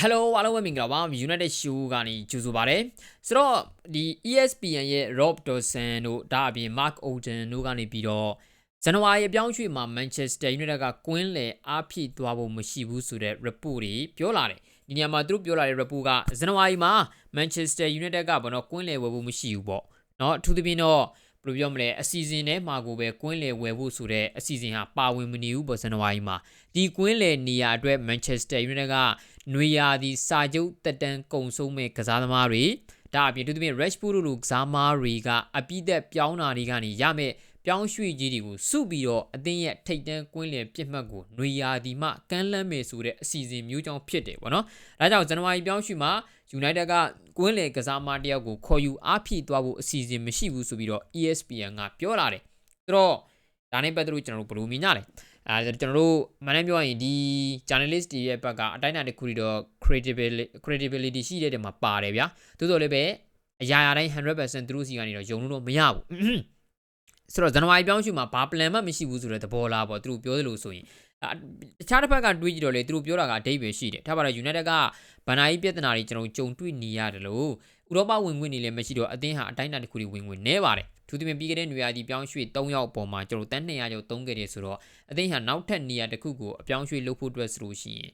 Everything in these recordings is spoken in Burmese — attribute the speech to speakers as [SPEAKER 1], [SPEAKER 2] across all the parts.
[SPEAKER 1] Hello အားလုံးပဲမင်္ဂလာပါ United Show ကနေကြိုဆိုပါရစေဆိုတော့ဒီ ESPN ရဲ့ Rob Dawson တို့ဒါအပြင် Mark Oden တို့ကနေပြီးတော့ဇန်နဝါရီအပြောင်းရွှေ့မှာ Manchester United ကကွင်းလယ်အားဖြည့်သွားဖို့မရှိဘူးဆိုတဲ့ report တွေပြောလာတယ်ဒီနေရာမှာသူတို့ပြောလာတဲ့ report ကဇန်နဝါရီမှာ Manchester United ကဘာလို့ကွင်းလယ်ဝယ်ဖို့မရှိဘူးပေါ့เนาะအထူးသဖြင့်တော့ဘယ်လိုပြောမလဲအစီအစဉ်ထဲမှာကိုပဲကွင်းလယ်ဝယ်ဖို့ဆိုတဲ့အစီအစဉ်ဟာပါဝင်မနေဘူးပေါ့ဇန်နဝါရီမှာဒီကွင်းလယ်နေရာအတွက် Manchester United က နွေရာသီစာချုပ်တက်တန်းကုံဆုံးမဲ့ကစားသမားတွေဒါအပြင်သူတို့ပြင် Rashford တို့လိုကစားသမားတွေကအပိသက်ပြောင်းတာတွေကနေရမဲ့ပြောင်းရွှေ့ကြီးတွေကိုစုပြီးတော့အသင်းရဲ့ထိတ်တန်းကွင်းလယ်ပြစ်မှတ်ကိုနွေရာသီမှကမ်းလှမ်းမယ်ဆိုတဲ့အစီအစဉ်မျိုးကြောင့်ဖြစ်တယ်ပေါ့နော်။ဒါကြောင့်ဇန်နဝါရီပြောင်းရွှေ့မှာ United ကကွင်းလယ်ကစားသမားတယောက်ကိုခေါ်ယူအားဖြည့်သွားဖို့အစီအစဉ်မရှိဘူးဆိုပြီးတော့ ESPN ကပြောလာတယ်။ဆိုတော့ဒါနဲ့ပတ်သက်လို့ကျွန်တော်တို့ဘယ်လိုမြင်ကြလဲ။ အဲကျွန်တော်တို့မန်နဲ့ပြောရင်ဒီ journalist တွေရဲ့ဘက်ကအတိုင်းအတာတစ်ခုတည်းတော့ credibility credibility ရှိတဲ့တဲမှာပါတယ်ဗျာ။သို့တော်လည်းပဲအရာရာတိုင်း100%သူတို့စီကနေတော့ယုံလို့တော့မရဘူး။ဆိုတော့ဇန်နဝါရီပြောင်းရွှေ့မှာဘာ plan မှမရှိဘူးဆိုတဲ့သဘောလားပေါ့သူတို့ပြောသလိုဆိုရင်တခြားတစ်ဖက်ကတွေးကြည့်တော့လေသူတို့ပြောတာကအတိတ်ပဲရှိတယ်ဒါပါတော့ United ကဗန်နာကြီးပြဿနာတွေကျွန်တော်ကြုံတွေ့နေရတယ်လို့ဥရောပဝင်ခွင့်တွေလည်းမရှိတော့အသင်းဟာအတိုင်းအတာတစ်ခုတွေဝင်ဝင်နေပါတယ် သူသမီးပြီးခဲ့တဲ့နေရာဒီပြောင်းရွှေ့3ယောက်ပေါ်မှာကျွန်တော်တန်း200ကျော်သုံးခဲ့တယ်ဆိုတော့အသင်းဟာနောက်ထပ်နေရာတစ်ခုကိုအပြောင်းရွှေ့လုပ်ဖို့အတွက်ဆိုလို့ရှိရင်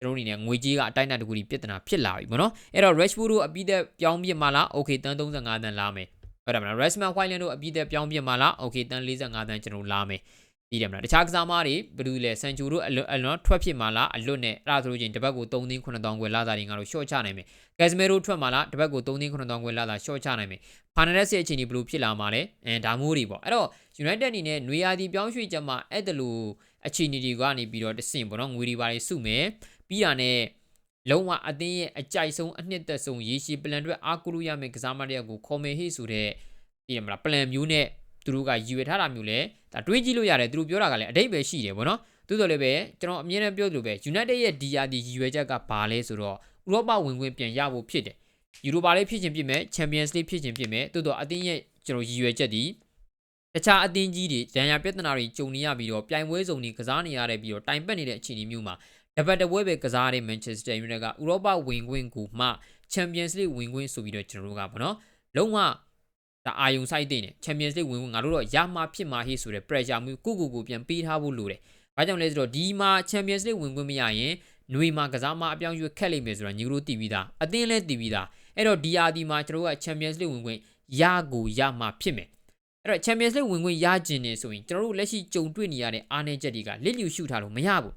[SPEAKER 1] ကျွန်တော်အနေနဲ့ငွေကြေးကအတိုင်းအတာတစ်ခုကြီးပြဿနာဖြစ်လာပြီပေါ့နော်အဲ့တော့ Rashford တို့အပြီးသက်ပြောင်းပြစ်မှလား okay တန်း35တန်းလာမယ်ဟုတ်တယ်မလား Rasmus Hojlund တို့အပြည့်သက်ပြောင်းပြမှာလား okay တန်း45တန်းကျွန်တော်လာမယ် ပြီးတယ်မလားတခြားကစားသမားတွေဘယ်သူလဲဆန်ချူတို့အလွတ်အလွတ်ထွက်ဖြစ်မှာလားအလွတ်နဲ့အဲ့ဒါဆိုလို့ချင်းတပတ်ကို3သိန်း9000ခွဲလာတာတွေငါတို့ short ချနိုင်မယ်ကက်စမဲတို့ထွက်မှာလားတပတ်ကို3သိန်း9000ခွဲလာတာ short ချနိုင်မယ်ဖာနရက်စ်ရဲ့အခြေအနေဘယ်လိုဖြစ်လာမှာလဲအဲဒါမျိုးတွေပေါ့အဲ့တော့ United အနေနဲ့နွေရာသီပြောင်းရွှေ့ချက်မှာအဲ့တလူအခြေအနေတွေကနေပြီးတော့တဆင့်ပေါ့နော်ငွေတွေပါတွေစုမယ်ပြီးတာနဲ့လုံးဝအသင်းရဲ့အကြိုက်ဆုံးအနှစ်သက်ဆုံးရေရှည်ပလန်တွေအားကိုးလို့ရမယ့်ကစားမတယောက်ကိုခေါ်မယ်ဟိဆိုတဲ့သိရမလား plan မျိုးနဲ့ သူတို့ကရည်ရွယ်ထားတာမျိုးလဲဒါတွေးကြည့်လို့ရတယ်သူတို့ပြောတာကလည်းအတိတ်ပဲရှိတယ်ဗောနော်သို့တော်လည်းပဲကျွန်တော်အမြဲတမ်းပြောသလိုပဲ United ရဲ့ DRD ရည်ရွယ်ချက်ကဘာလဲဆိုတော့ဥရောပဝင်ခွင့်ပြန်ရဖို့ဖြစ်တယ်ယူရိုပါလေးဖြစ်ခြင်းဖြစ်မယ် Champions League ဖြစ်ခြင်းဖြစ်မယ်သို့တော့အသင်းရဲ့ကျွန်တော်ရည်ရွယ်ချက်ဒီတခြားအသင်းကြီးတွေဒဏ်ရာပြဿနာတွေကြုံနေရပြီးတော့ပြိုင်ပွဲစုံတွေကစားနေရတဲ့ပြီးတော့တိုင်ပတ်နေတဲ့အခြေအနေမျိုးမှာတပတ်တပွဲပဲကစားတဲ့ Manchester United ကဥရောပဝင်ခွင့်ကိုမှ Champions League ဝင်ခွင့်ဆိုပြီးတော့ကျွန်တော်တို့ကပေါ့နော်လုံးဝ ဒါအာယုံဆိုင်တဲ့နေ Champions League ဝင်ဝင်ငါတို့တော့ရမှာဖြစ်မှာဟေ့ဆိုတဲ့ pressure မျိုးကိုကိုကိုပြန်ပေးထားဖို့လိုတယ်။ဘာကြောင့်လဲဆိုတော့ဒီမှာ Champions League ဝင်ခွင့်မရရင်ຫນွေမှာကစားမအပြောင်းရွှေ့ခက်လိမ့်မယ်ဆိုတော့ညီတို့တည်ပြီးသားအသင်းလည်းတည်ပြီးသားအဲ့တော့ DRD မှာကျွန်တော်တို့က Champions League ဝင်ခွင့်ရကိုရမှာဖြစ်မယ်အဲ့တော့ Champions League ဝင်ခွင့်ရကျင်နေဆိုရင်ကျွန်တော်တို့လက်ရှိကြုံတွေ့နေရတဲ့အားနည်းချက်တွေကလစ်လျူရှုထားလို့မရဘူး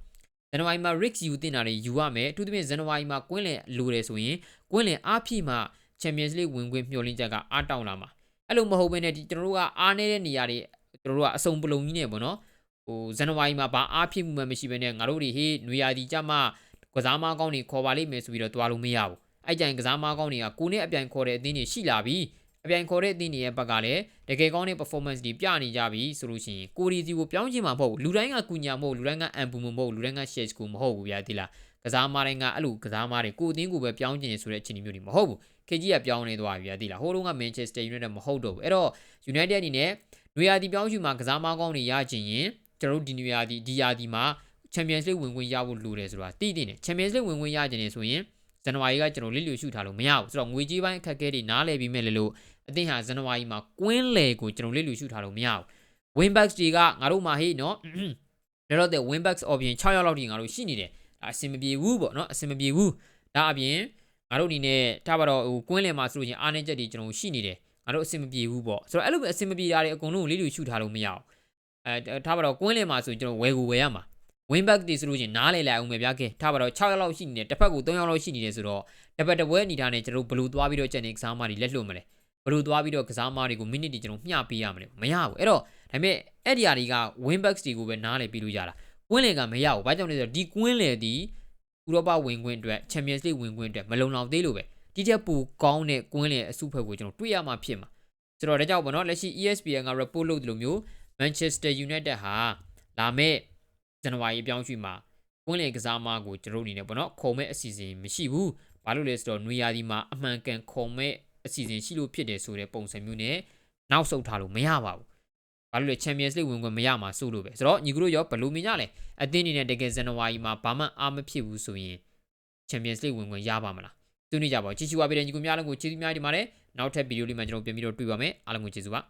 [SPEAKER 1] ဇန်နဝါရီမှာ Rick ယူတင်တာတွေယူရမယ်အထူးသဖြင့်ဇန်နဝါရီမှာကွင်းလင်လိုတယ်ဆိုရင်ကွင်းလင်အားဖြည့်မှ Champions League ဝင်ခွင့်မျှော်လင့်ချက်ကအားတောင်းလာမှာ အဲ့လိုမဟုတ်ဘဲနဲ့ဒီကျွန်တော်တို့ကအားနေတဲ့နေရာတွေကျွန်တော်တို့ကအစုံပလုံကြီးနေပေါ့နော်ဟိုဇန်နဝါရီမှာဘာအားဖြစ်မှုမှမရှိဘဲနဲ့ငါတို့တွေဟေးနွေရာသီကြမှာကစားမကောင်းတွေခေါ်ပါလိမ့်မယ်ဆိုပြီးတော့တွားလို့မရဘူးအဲ့ကြိုင်ကစားမကောင်းတွေကကိုနဲ့အပြိုင်ခေါ်တဲ့အသင်းတွေရှိလာပြီအပြိုင်ခေါ်တဲ့အသင်းတွေရဲ့ဘက်ကလည်းတကယ်ကောင်းတဲ့ performance တွေပြနေကြပြီဆိုလို့ရှိရင်ကိုရီစီကိုပြောင်းချင်မှာမဟုတ်ဘူးလူတိုင်းကကူညာမဟုတ်လူတိုင်းကအန်ပူမဟုတ်လူတိုင်းက share ကိုမဟုတ်ဘူးဗျာဒီလား ကစားမတိုင်းကအဲ့လိုကစားမတွေကိုအသင်းကိုပဲပြောင်းချင်နေဆိုတဲ့အခြေအနေမျိုးတွေမဟုတ်ဘူးခေကြီးကပြောင်းနေသွားပြီသိလားဟိုတုန်းက Manchester United မဟုတ်တော့ဘူးအဲ့တော့ United အနေနဲ့နွေရာသီပြောင်းရွှေ့မှာကစားမကောင်းတွေရချင်ရင်ကျွန်တော်တို့ဒီနွေရာသီဒီရာသီမှာ Champions League ဝင်ခွင့်ရဖို့လိုတယ်ဆိုတာသိသိနေ Champions League ဝင်ခွင့်ရချင်နေဆိုရင်ဇန်နဝါရီကကျွန်တော်လစ်လျူရှုထားလို့မရဘူးဆိုတော့ငွေကြေးပိုင်းအခက်အခဲတွေနားလည်ပြီးမဲ့လေလို့အသင်းဟာဇန်နဝါရီမှာကွင်းလေကိုကျွန်တော်လစ်လျူရှုထားလို့မရဘူး Winbacks တွေကငါတို့မှာဟေးနော်ဒါတော့တဲ့ Winbacks option 6ရောက်လောက်ထိငါတို့ရှိနေတယ် အဆင်မပြေဘူးပေါ့နော်အဆင်မပြေဘူးဒါအပြင်ငါတို့အနေနဲ့ထားပါတော့ဟိုကွင်းလယ်မှာဆိုလို့ချင်းအားနေချက်တွေကျွန်တော်ရှိနေတယ်ငါတို့အဆင်မပြေဘူးပေါ့ဆိုတော့အဲ့လိုပဲအဆင်မပြေတာတွေအကုန်လုံးလေးလူရှုထားလို့မရအောင်အဲထားပါတော့ကွင်းလယ်မှာဆိုရင်ကျွန်တော်ဝယ်ကိုဝယ်ရမှာ win back တွေဆိုလို့ချင်းနားလေလိုက်အောင်ပဲဗျာခင်ထားပါတော့6ရောက်လောက်ရှိနေတယ်တစ်ဖက်ကို3ရောက်လောက်ရှိနေတယ်ဆိုတော့တစ်ဖက်တစ်ပွဲအနေထားနဲ့ကျွန်တော်ဘယ်လိုသွားပြီးတော့ကျန်နေကစားမတွေလက်လွတ်မလဲဘယ်လိုသွားပြီးတော့ကစားမတွေကိုမိနစ်တွေကျွန်တော်မျှပေးရမလဲမရဘူးအဲ့တော့ဒါပေမဲ့အဲ့ဒီအရာတွေက win back တွေကိုပဲနားလေပြီးလို့ရတာ ကွင်းလယ်ကမရဘူးဘာကြောင့်လဲဆိုတော့ဒီကွင်းလယ်ဒီဥရောပဝင်ခွင့်အတွက် Champions League ဝင်ခွင့်အတွက်မလုံလောက်သေးလို့ပဲဒီချက်ပူကောင်းတဲ့ကွင်းလယ်အစုဖွဲ့ကိုကျွန်တော်တွေ့ရမှာဖြစ်မှာဆိုတော့ဒါကြောင့်ပေါ့နော်လက်ရှိ ESPN က report လုပ်တယ်လို့မျိုး Manchester United ဟာလာမဲ့ဇန်နဝါရီအပြောင်းရွှေ့မှာကွင်းလယ်ကစားမကိုကျွန်တော်အနေနဲ့ပေါ့နော်ခုံမဲ့အစီအစဉ်မရှိဘူးဘာလို့လဲဆိုတော့နွေရာသီမှာအမှန်ကန်ခုံမဲ့အစီအစဉ်ရှိလို့ဖြစ်တယ်ဆိုတဲ့ပုံစံမျိုးနဲ့နောက်ဆုတ်ထားလို့မရပါဘူး ဘာလို့လဲ Champions League ဝင်ခွင့်မရမှာစိုးလို့ပဲဆိုတော့ညီကတို့ရောဘယ်လိုမြင်ကြလဲအသင်းအနေနဲ့တကယ်ဇန်နဝါရီမှာဘာမှအားမဖြစ်ဘူးဆိုရင် Champions League ဝင်ခွင့်ရပါမလားဆွေးနွေးကြပါဦးကြည့်ရှုပါပေးတဲ့ညီကိုများအားလုံးကိုကျေးဇူးများတင်ပါတယ်နောက်ထပ်ဗီဒီယိုလေးမှာကျွန်တော်ပြန်ပြီးတော့တွေ့ပါမယ်အားလုံးကိုကျေးဇူးပါ